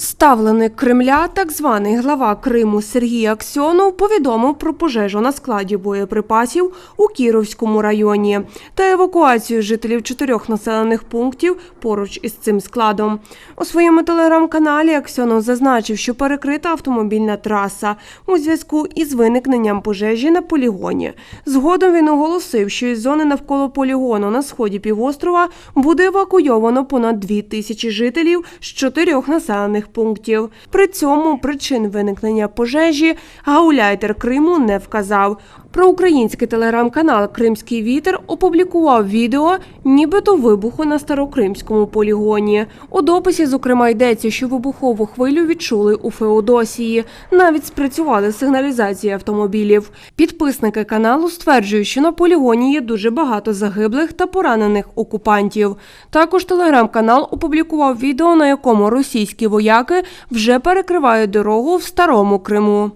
Ставленик Кремля, так званий глава Криму Сергій Аксьонов, повідомив про пожежу на складі боєприпасів у Кіровському районі та евакуацію жителів чотирьох населених пунктів поруч із цим складом. У своєму телеграм-каналі Аксьонов зазначив, що перекрита автомобільна траса у зв'язку із виникненням пожежі на полігоні. Згодом він оголосив, що із зони навколо полігону на сході півострова буде евакуйовано понад дві тисячі жителів з чотирьох населених пунктів. При цьому причин виникнення пожежі гауляйтер Криму не вказав. Проукраїнський телеграм-канал Кримський вітер опублікував відео, нібито вибуху на старокримському полігоні. У дописі, зокрема, йдеться, що вибухову хвилю відчули у Феодосії. Навіть спрацювали сигналізації автомобілів. Підписники каналу стверджують, що на полігоні є дуже багато загиблих та поранених окупантів. Також телеграм-канал опублікував відео, на якому російські вояки вже перекривають дорогу в старому Криму.